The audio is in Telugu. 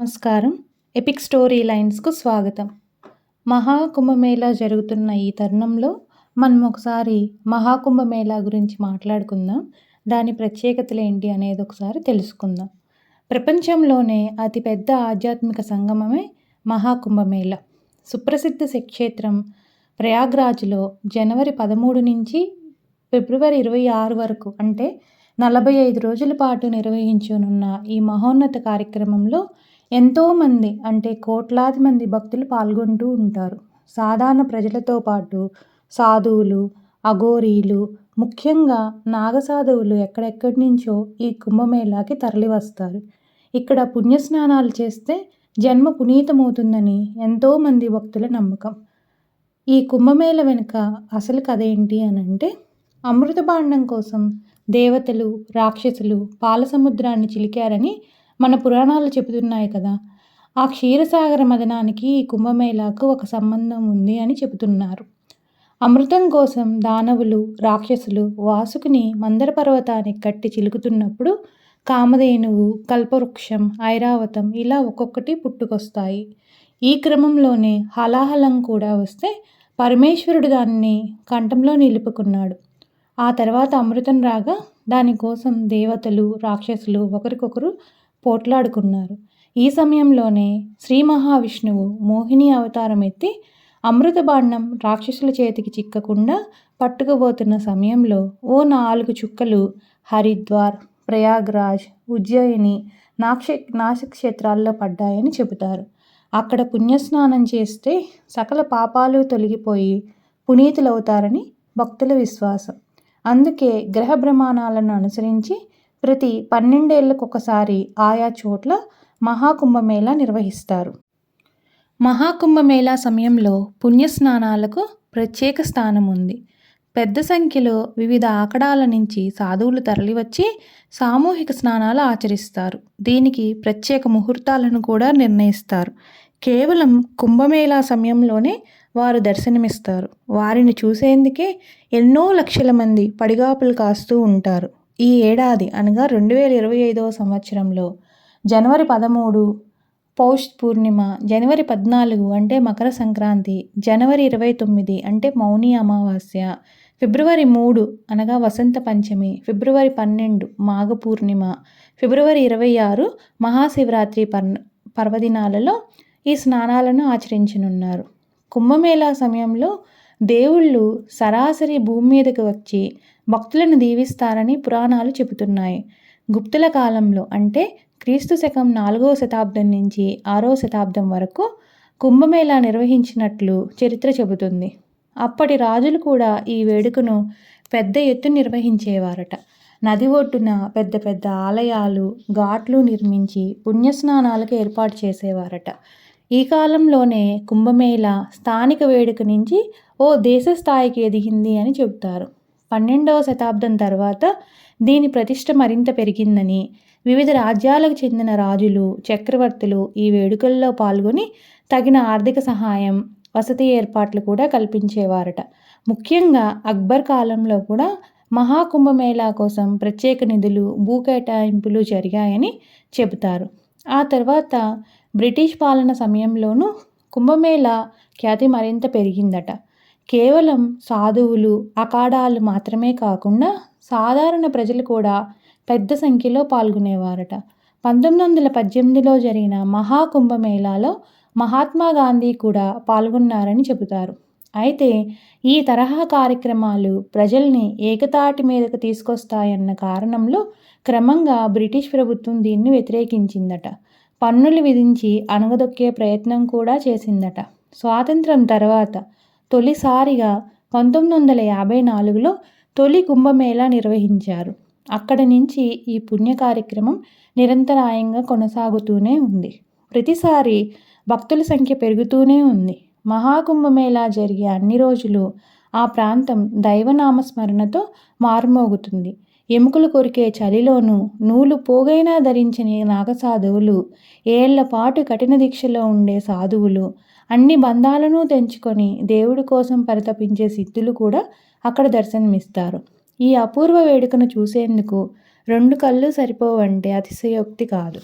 నమస్కారం. ఎపిక్ స్టోరీ లైన్స్కు స్వాగతం. మహాకుంభమేళా జరుగుతున్న ఈ తరుణంలో మనం ఒకసారి మహాకుంభమేళా గురించి మాట్లాడుకుందాం. దాని ప్రత్యేకతలు ఏంటి అనేది ఒకసారి తెలుసుకుందాం. ప్రపంచంలోనే అతిపెద్ద ఆధ్యాత్మిక సంగమమే మహాకుంభమేళా. సుప్రసిద్ధ క్షేత్రం ప్రయాగ్రాజ్లో జనవరి పదమూడు నుంచి ఫిబ్రవరి ఇరవై ఆరు వరకు అంటే నలభై ఐదు రోజుల పాటు నిర్వహించనున్న ఈ మహోన్నత కార్యక్రమంలో ఎంతోమంది అంటే కోట్లాది మంది భక్తులు పాల్గొంటూ ఉంటారు. సాధారణ ప్రజలతో పాటు సాధువులు అఘోరీలు ముఖ్యంగా నాగసాధువులు ఎక్కడెక్కడి నుంచో ఈ కుంభమేళాకి తరలివస్తారు. ఇక్కడ పుణ్యస్నానాలు చేస్తే జన్మ పునీతమవుతుందని ఎంతోమంది భక్తుల నమ్మకం. ఈ కుంభమేళ వెనుక అసలు కథ ఏంటి అని అంటే అమృతభాండం కోసం దేవతలు రాక్షసులు పాల సముద్రాన్ని చిలికారని మన పురాణాలు చెబుతున్నాయి కదా. ఆ క్షీరసాగర మదనానికి ఈ కుంభమేళాకు ఒక సంబంధం ఉంది అని చెబుతున్నారు. అమృతం కోసం దానవులు రాక్షసులు వాసుకుని మందర పర్వతానికి కట్టి చిలుకుతున్నప్పుడు కామధేనువు కల్పవృక్షం ఐరావతం ఇలా ఒక్కొక్కటి పుట్టుకొస్తాయి. ఈ క్రమంలోనే హలాహలం కూడా వస్తే పరమేశ్వరుడు దాన్ని కంఠంలో నిలుపుకున్నాడు. ఆ తర్వాత అమృతం రాగా దానికోసం దేవతలు రాక్షసులు ఒకరికొకరు పోట్లాడుకున్నారు. ఈ సమయంలోనే శ్రీ మహావిష్ణువు మోహిని అవతారం ఎత్తి అమృతబాండం రాక్షసుల చేతికి చిక్కకుండా పట్టుకుపోతున్న సమయంలో ఓ నాలుగు చుక్కలు హరిద్వార్ ప్రయాగ్రాజ్ ఉజ్జయిని నాక్ష నాశక్షేత్రాల్లో పడ్డాయని చెబుతారు. అక్కడ పుణ్యస్నానం చేస్తే సకల పాపాలు తొలగిపోయి పునీతులవుతారని భక్తుల విశ్వాసం. అందుకే గ్రహ ప్రమాణాలను అనుసరించి ప్రతి పన్నెండేళ్ళకు ఒకసారి ఆయా చోట్ల మహాకుంభమేళా నిర్వహిస్తారు. మహాకుంభమేళా సమయంలో పుణ్యస్నానాలకు ప్రత్యేక స్థానం ఉంది పెద్ద సంఖ్యలో వివిధ ఆకడాల నుంచి సాధువులు తరలివచ్చి సామూహిక స్నానాలు ఆచరిస్తారు. దీనికి ప్రత్యేక ముహూర్తాలను కూడా నిర్ణయిస్తారు. కేవలం కుంభమేళా సమయంలోనే వారు దర్శనమిస్తారు. వారిని చూసేందుకే ఎన్నో లక్షల మంది పడిగాపులు కాస్తూ ఉంటారు. ఈ ఏడాది అనగా రెండు వేల ఇరవై ఐదవ సంవత్సరంలో జనవరి పదమూడు పౌష్ పూర్ణిమ జనవరి పద్నాలుగు అంటే మకర సంక్రాంతి జనవరి ఇరవై తొమ్మిది అంటే మౌని అమావాస్య ఫిబ్రవరి మూడు అనగా వసంత పంచమి ఫిబ్రవరి పన్నెండు మాఘ పూర్ణిమ ఫిబ్రవరి ఇరవై ఆరు మహాశివరాత్రి పర్ పర్వదినాలలో ఈ స్నానాలను ఆచరించనున్నారు. కుంభమేళా సమయంలో దేవుళ్ళు సరాసరి భూమి మీదకి వచ్చి భక్తులను దీవిస్తారని పురాణాలు చెబుతున్నాయి. గుప్తుల కాలంలో అంటే క్రీస్తు శకం నాలుగవ శతాబ్దం నుంచి ఆరవ శతాబ్దం వరకు కుంభమేళా నిర్వహించినట్లు చరిత్ర చెబుతుంది. అప్పటి రాజులు కూడా ఈ వేడుకను పెద్ద ఎత్తు నిర్వహించేవారట. నది ఒడ్డున పెద్ద పెద్ద ఆలయాలు ఘాట్లు నిర్మించి పుణ్యస్నానాలకు ఏర్పాటు చేసేవారట. ఈ కాలంలోనే కుంభమేళ స్థానిక వేడుక నుంచి ఓ దేశ స్థాయికి ఎదిగింది అని చెబుతారు. పన్నెండవ శతాబ్దం తర్వాత దీని ప్రతిష్ట మరింత పెరిగిందని వివిధ రాజ్యాలకు చెందిన రాజులు చక్రవర్తులు ఈ వేడుకల్లో పాల్గొని తగిన ఆర్థిక సహాయం వసతి ఏర్పాట్లు కూడా కల్పించేవారట. ముఖ్యంగా అక్బర్ కాలంలో కూడా మహాకుంభమేళా కోసం ప్రత్యేక నిధులు భూ కేటాయింపులు జరిగాయని చెబుతారు. ఆ తర్వాత బ్రిటిష్ పాలన సమయంలోనూ కుంభమేళా ఖ్యాతి మరింత పెరిగిందట. కేవలం సాధువులు అఖాడాలు మాత్రమే కాకుండా సాధారణ ప్రజలు కూడా పెద్ద సంఖ్యలో పాల్గొనేవారట. పంతొమ్మిది వందల పద్దెనిమిదిలో జరిగిన మహాకుంభమేళాలో మహాత్మా గాంధీ కూడా పాల్గొన్నారని చెబుతారు. అయితే ఈ తరహా కార్యక్రమాలు ప్రజల్ని ఏకతాటి మీదకు తీసుకొస్తాయన్న కారణంలో క్రమంగా బ్రిటిష్ ప్రభుత్వం దీన్ని వ్యతిరేకించిందట. పన్నులు విధించి అణగదొక్కే ప్రయత్నం కూడా చేసిందట. స్వాతంత్రం తర్వాత తొలిసారిగా పంతొమ్మిది వందల యాభై నాలుగులో తొలి కుంభమేళా నిర్వహించారు. అక్కడి నుంచి ఈ పుణ్య కార్యక్రమం నిరంతరాయంగా కొనసాగుతూనే ఉంది. ప్రతిసారి భక్తుల సంఖ్య పెరుగుతూనే ఉంది. మహాకుంభమేళా జరిగే అన్ని రోజులు ఆ ప్రాంతం దైవనామస్మరణతో మారుమోగుతుంది. ఎముకలు కొరికే చలిలోనూ నూలు పోగైనా ధరించిన నాగసాధువులు ఏళ్ళపాటు కఠిన దీక్షలో ఉండే సాధువులు అన్ని బంధాలను తెంచుకొని దేవుడి కోసం పరితపించే సిద్ధులు కూడా అక్కడ దర్శనమిస్తారు. ఈ అపూర్వ వేడుకను చూసేందుకు రెండు కళ్ళు సరిపోవంటే అతిశయోక్తి కాదు.